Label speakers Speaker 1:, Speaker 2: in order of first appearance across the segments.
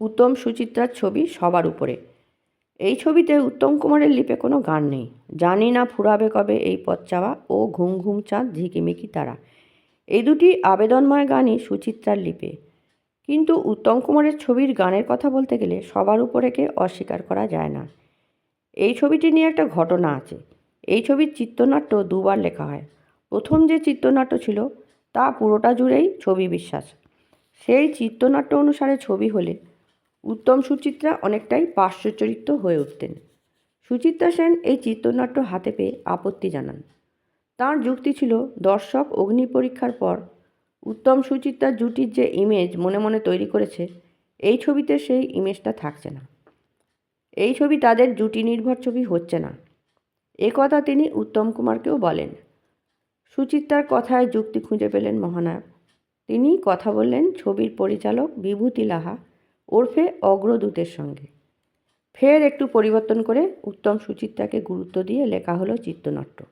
Speaker 1: উত্তম সুচিত্রার ছবি সবার উপরে। এই ছবিতে উত্তম কুমারের লিপে কোনো গান নেই। জানি না ফুরাবে কবে এই পথ চাওয়া ও ঘুম ঘুম চাঁদ ঝিকিমিকি তারা। এই দুটি আবেদনময় গানই সুচিত্রার লিপে। কিন্তু উত্তম কুমারের ছবির গানের কথা বলতে গেলে সবার উপরেকে অস্বীকার করা যায় না। এই ছবিটি নিয়ে একটা ঘটনা আছে। এই ছবির চিত্রনাট্য দুবার লেখা হয়। প্রথম যে চিত্রনাট্য ছিল, তা পুরোটা জুড়েই ছবি বিশ্বাস। সেই চিত্রনাট্য অনুসারে ছবি হলে উত্তম সুচিত্রা অনেকটাই পার্শ্ব চরিত্র হয়ে উঠতেন। সুচিত্রা সেন এই চিত্রনাট্য হাতে পেয়ে আপত্তি জানান। তার যুক্তি ছিল, দর্শক অগ্নি পরীক্ষার পর উত্তম সুচিত্রার জুটির যে ইমেজ মনে মনে তৈরি করেছে, এই ছবিতে সেই ইমেজটা থাকছে না। এই ছবি তাদের জুটি নির্ভর ছবি হচ্ছে না। এ কথা তিনি উত্তম কুমারকেও বলেন। সুচিত্রার কথায় যুক্তি খুঁজে পেলেন মহানায়ক। তিনি কথা বললেন ছবির পরিচালক বিভূতি লাহা ওরফে অগ্রদূতের সঙ্গে। ফের একটু পরিবর্তন করে উত্তম সুচিত্রাকে গুরুত্ব দিয়ে লেখা হলো চিত্রনাট্য।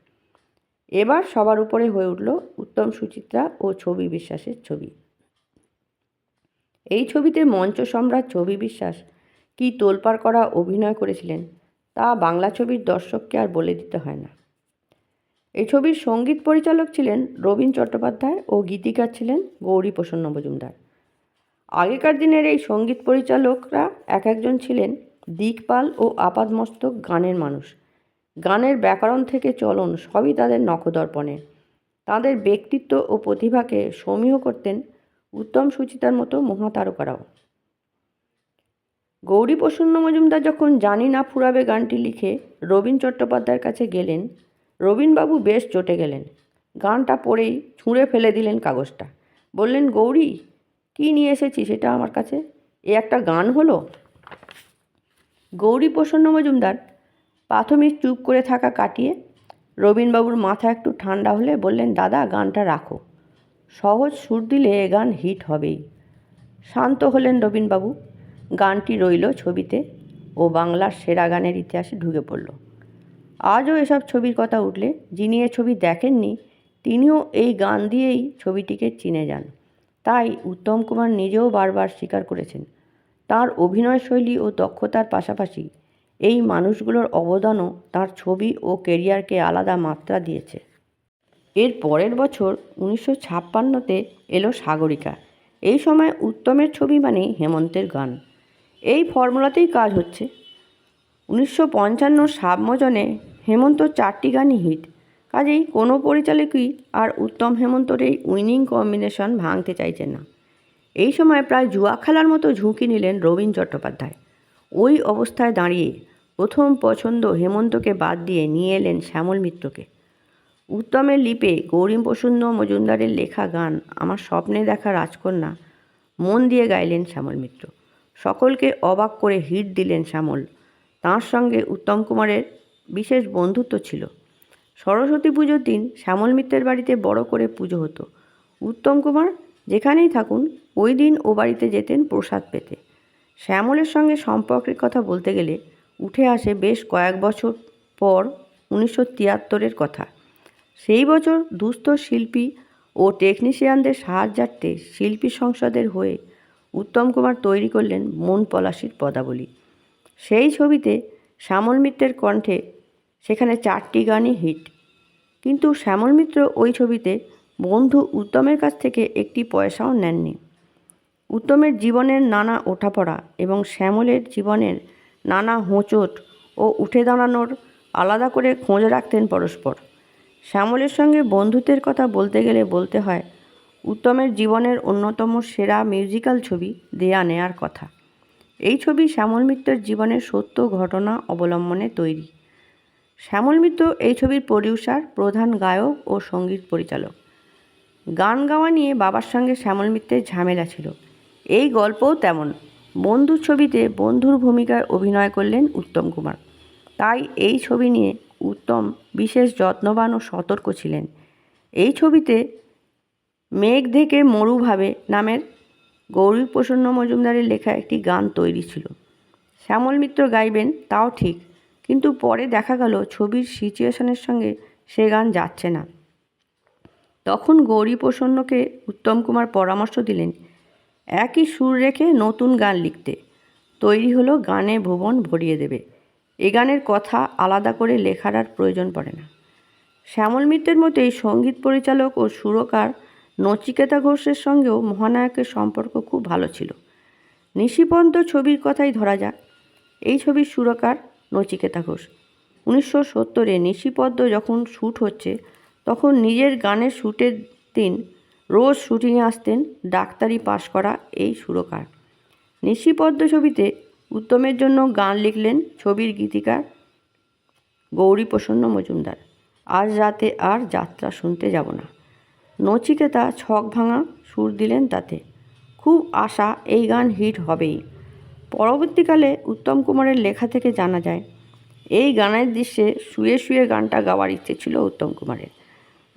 Speaker 1: এবার সবার উপরে হয়ে উঠল উত্তম সুচিত্রা ও ছবি বিশ্বাসের ছবি। এই ছবিতে মঞ্চ সম্রাট ছবি বিশ্বাস কি তোলপাড় করা অভিনয় করেছিলেন তা বাংলা ছবির দর্শককে আর বলে দিতে হয় না। এই ছবির সংগীত পরিচালক ছিলেন রবীন চট্টোপাধ্যায় ও গীতিকার ছিলেন গৌরী প্রসন্ন মজুমদার। আগেকার দিনের এই সংগীত পরিচালকরা এক একজন ছিলেন দিকপাল ও আপাদমস্তক গানের মানুষ। গানের ব্যাকরণ থেকে চলন সবই তাদের নখদর্পণে। তাদের ব্যক্তিত্ব ও প্রতিভাকে সমীহ করতেন উত্তম সুচিতার মতো মহাতারকারাও। গৌরী প্রসন্ন মজুমদার যখন জানি না ফুরাবে গানটি লিখে রবীন চট্টোপাধ্যায়ের কাছে গেলেন, রবীনবাবু বেশ চটে গেলেন। গানটা পড়েই ছুঁড়ে ফেলে দিলেন কাগজটা। বললেন, গৌরী কী নিয়ে এসেছি সেটা আমার কাছে? এ একটা গান হলো? গৌরী প্রসন্ন মজুমদার, প্রাথমিক চুপ করে থাকা কাটিয়ে রবীনবাবুর মাথা একটু ঠান্ডা হলে বললেন, দাদা, গানটা রাখো। সহজ সুর দিলে এ গান হিট হবেই। শান্ত হলেন রবীনবাবু গানটি রইল ছবিতে ও বাংলার সেরা গানের ইতিহাসে ঢুকে পড়ল। আজও এসব ছবির কথা উঠলে, যিনি এ ছবি দেখেননি, তিনিও এই গান দিয়েই ছবিটিকে চিনে যান। তাই উত্তম কুমার নিজেও বারবার স্বীকার করেছেন। তার অভিনয় শৈলী ও দক্ষতার পাশাপাশি এই মানুষগুলোর অবদানও তার ছবি ও কেরিয়ারকে আলাদা মাত্রা দিয়েছে। এর পরের বছর উনিশশো ছাপ্পান্নতে এলো সাগরিকা। এই সময় উত্তমের ছবি মানেই হেমন্তের গান। এই ফর্মুলাতেই কাজ হচ্ছে। উনিশশো পঞ্চান্ন সাবমজনে হেমন্ত চারটি গানই হিট। কাজেই কোনো পরিচালকই আর উত্তম হেমন্তর এই উইনিং কম্বিনেশন ভাঙতে চাইছেন না। এই সময় প্রায় জুয়া খেলার মতো ঝুঁকি নিলেন রবীন চট্টোপাধ্যায়। ওই অবস্থায় দাঁড়িয়ে প্রথম পছন্দ হেমন্তকে বাদ দিয়ে নিয়ে এলেন শ্যামল মিত্রকে। উত্তমের লিপে গৌরী প্রসন্ন মজুমদারের লেখা গান, আমার স্বপ্নে দেখা রাজকন্যা মন দিয়ে গাইলেন শ্যামল মিত্র। সকলকে অবাক করে হিট দিলেন শ্যামল। তাঁর সঙ্গে উত্তম কুমারের বিশেষ বন্ধুত্ব ছিল। সরস্বতী পুজোর দিন শ্যামল মিত্রের বাড়িতে বড় করে পুজো হতো। উত্তম কুমার যেখানেই থাকুন, ওই দিন ও বাড়িতে যেতেন প্রসাদ পেতে। শ্যামলের সঙ্গে সম্পর্কের কথা বলতে গেলে উঠে আসে বেশ কয়েক বছর পর উনিশশো তিয়াত্তরের কথা। সেই বছর দুস্থ শিল্পী ও টেকনিশিয়ানদের সাহায্যার্থে শিল্পী সংসদের হয়ে উত্তম কুমার তৈরি করলেন মন পলাশির পদাবলী। সেই ছবিতে শ্যামল মিত্রের কণ্ঠে সেখানে চারটি গানই হিট। কিন্তু শ্যামল মিত্র ওই ছবিতে বন্ধু উত্তমের কাছ থেকে একটি পয়সাও নেননি। উত্তমের জীবনের নানা ওঠাপড়া এবং শ্যামলের জীবনের নানা হোঁচট ও উঠে দাঁড়ানোর আলাদা করে খোঁজ রাখতেন পরস্পর। শ্যামলের সঙ্গে বন্ধুত্বের কথা বলতে গেলে বলতে হয়, উত্তমের জীবনের অন্যতম সেরা মিউজিক্যাল ছবি দেয়া নেয়ার কথা। এই ছবি শ্যামল মিত্রের জীবনের সত্য ঘটনা অবলম্বনে তৈরি। শ্যামল মিত্র এই ছবির প্রডিউসার প্রধান গায়ক ও সংগীত পরিচালক। গান গাওয়া নিয়ে বাবার সঙ্গে শ্যামল মিত্রের ঝামেলা ছিল। এই গল্পও তেমন। বন্ধুর ছবিতে বন্ধুর ভূমিকায় অভিনয় করলেন উত্তম কুমার। তাই এই ছবি নিয়ে উত্তম বিশেষ যত্নবান ও সতর্ক ছিলেন। এই ছবিতে মেঘ থেকে মরুভাবে নামের গৌরী প্রসন্ন মজুমদারের লেখা একটি গান তৈরি ছিল। শ্যামল মিত্র গাইবেন তাও ঠিক কিন্তু পরে দেখা গেল ছবির সিচুয়েশনের সঙ্গে সে গান যাচ্ছে না। তখন গৌরী প্রসন্নকে উত্তম কুমার পরামর্শ দিলেন, একই সুর রেখে নতুন গান লিখতে। তৈরি হলো গানে ভুবন ভরিয়ে দেবে। এ গানের কথা আলাদা করে লেখার আর প্রয়োজন পড়ে না। শ্যামল মিত্রের মতোই সংগীত পরিচালক ও সুরকার নচিকেতা ঘোষের সঙ্গেও মহানায়কের সম্পর্ক খুব ভালো ছিল। নিশিপন্ত ছবির কথাই ধরা যাক। এই ছবির সুরকার নচিকেতা ঘোষ। উনিশশো সত্তরে নিশিপদ্ম যখন শ্যুট হচ্ছে, তখন নিজের গানের শ্যুটের দিন রোজ শ্যুটিংয়ে আসতেন ডাক্তারি পাশ করা এই সুরকার। নিশিপদ্ম ছবিতে উত্তমের জন্য গান লিখলেন ছবির গীতিকার গৌরী প্রসন্ন মজুমদার। আজ রাতে আর যাত্রা শুনতে যাব না। নচিকেতা ছক ভাঙা সুর দিলেন তাতে। খুব আশা এই গান হিট হবেই। পরবর্তীকালে উত্তম কুমারের লেখা থেকে জানা যায়, এই গানের দৃশ্যে শুয়ে শুয়ে গানটা গাওয়ার ইচ্ছে ছিল উত্তম কুমারের।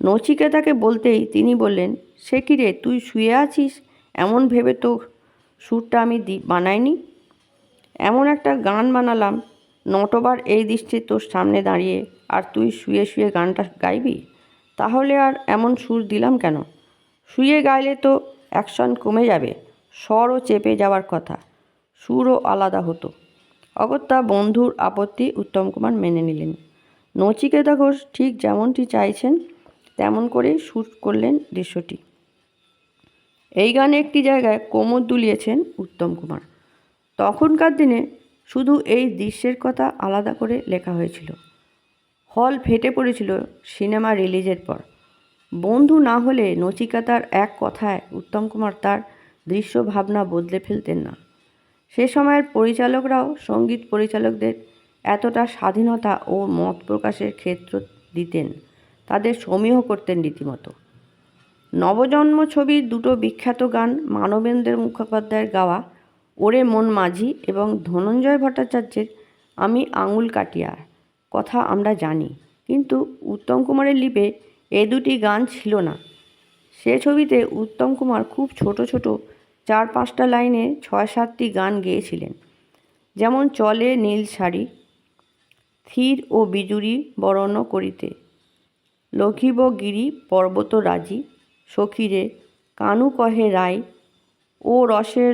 Speaker 1: নচিকেতাকে বলতেই তিনি বললেন, সে কি রে, তুই শুয়ে আছিস? এমন ভেবে তো সুরটা আমি দি, বানাইনি। এমন একটা গান বানালাম, নটবার এই দৃষ্টি তোর সামনে দাঁড়িয়ে আর তুই শুয়ে শুয়ে গানটা গাইবি? তাহলে আর এমন সুর দিলাম কেন? শুয়ে গাইলে তো অ্যাকশন কমে যাবে, স্বরও চেপে যাওয়ার কথা। সুরও আলাদা হতো। অগত্যা বন্ধুর আপত্তি উত্তম কুমার মেনে নিলেন। নচিকেতা ঘোষ ঠিক যেমনটি চাইছেন, তেমন করেই শ্যুট করলেন দৃশ্যটি। এই গানে একটি জায়গায় কোমর দুলিয়েছেন উত্তম কুমার। তখনকার দিনে শুধু এই দৃশ্যের কথা আলাদা করে লেখা হয়েছিল। হল ফেটে পড়েছিল সিনেমা রিলিজের পর। বন্ধু না হলে নচিকাতার এক কথায় উত্তম কুমার তার দৃশ্য ভাবনা বদলে ফেলতেন না। সে সময়ের পরিচালকরাও সংগীত পরিচালকদের এতটা স্বাধীনতা ও মত প্রকাশের ক্ষেত্র দিতেন, তাদের সমীহ করতেন রীতিমতো। নবজন্ম ছবির দুটো বিখ্যাত গান মানবেন্দ্র মুখোপাধ্যায়ের গাওয়া ওরে মন মাঝি এবং ধনঞ্জয় ভট্টাচার্যের আমি আঙুল কাটিয়া কথা আমরা জানি, কিন্তু উত্তম কুমারের লিপে এ দুটি গান ছিল না। সে ছবিতে উত্তম কুমার খুব ছোট ছোট চার পাঁচটা লাইনে ছয় সাতটি গান গেয়েছিলেন। যেমন চলে নীল শাড়ি, থির ও বিজুরি বরণ করিতে, লঘিব গিরি পর্বত রাজি, সখীরে কানু কহে রায়, ও রসে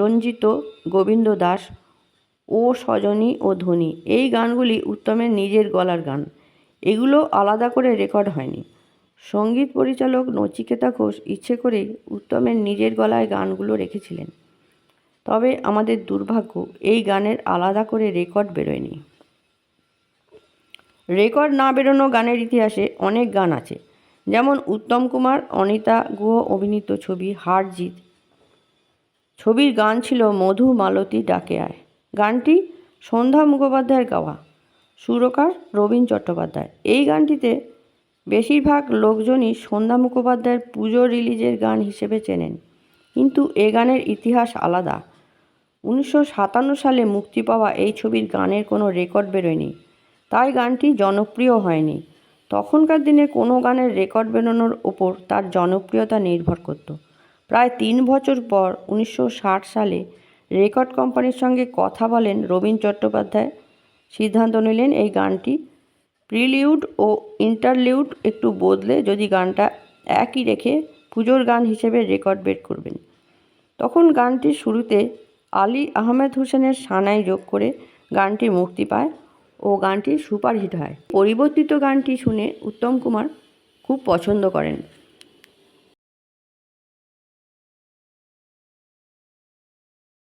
Speaker 1: রঞ্জিত গোবিন্দ দাস, ও সজনী ও ধনী। এই গানগুলি উত্তমের নিজের গলার গান। এগুলো আলাদা করে রেকর্ড হয়নি। সংগীত পরিচালক নচিকেতা ঘোষ ইচ্ছে করেই উত্তমের নিজের গলায় গানগুলো রেখেছিলেন। তবে আমাদের দুর্ভাগ্য, এই গানের আলাদা করে রেকর্ড বেরোয়নি। রেকর্ড না বেরোনো গানের ইতিহাসে অনেক গান আছে। যেমন উত্তম কুমার, অনিতা গুহ অভিনীত ছবি হার জিত ছবির গান ছিল মধু মালতী ডাকে আয়। গানটি সন্ধ্যা মুখোপাধ্যায়ের গাওয়া। সুরকার রবীন চট্টোপাধ্যায়। এই গানটিতে বেশিরভাগ লোকজনই সন্ধ্যা মুখোপাধ্যায়ের পুজো রিলিজের গান হিসেবে চেনেন। কিন্তু এ গানের ইতিহাস আলাদা। উনিশশো সাতান্ন সালে মুক্তি পাওয়া এই ছবির গানের কোনো রেকর্ড বেরোয়নি। তাই গানটি জনপ্রিয় হয়নি। তখনকার দিনে কোনো গানের রেকর্ড বেরোনোর ওপর তার জনপ্রিয়তা নির্ভর করত। প্রায় তিন বছর পর উনিশশো ষাট সালে রেকর্ড কোম্পানির সঙ্গে কথা বলেন রবীন চট্টোপাধ্যায়। সিদ্ধান্ত নিলেন এই গানটি প্রিলিউড ও ইন্টারলিউড একটু বদলে যদি গানটা একই রেখে পুজোর গান হিসেবে রেকর্ড বের করবেন। তখন গানটির শুরুতে আলী আহমেদ হোসেনের সানাই যোগ করে গানটি মুক্তি পায় ও গানটি সুপারহিট হয়। পরিবর্তিত গানটি শুনে উত্তম কুমার খুব পছন্দ করেন।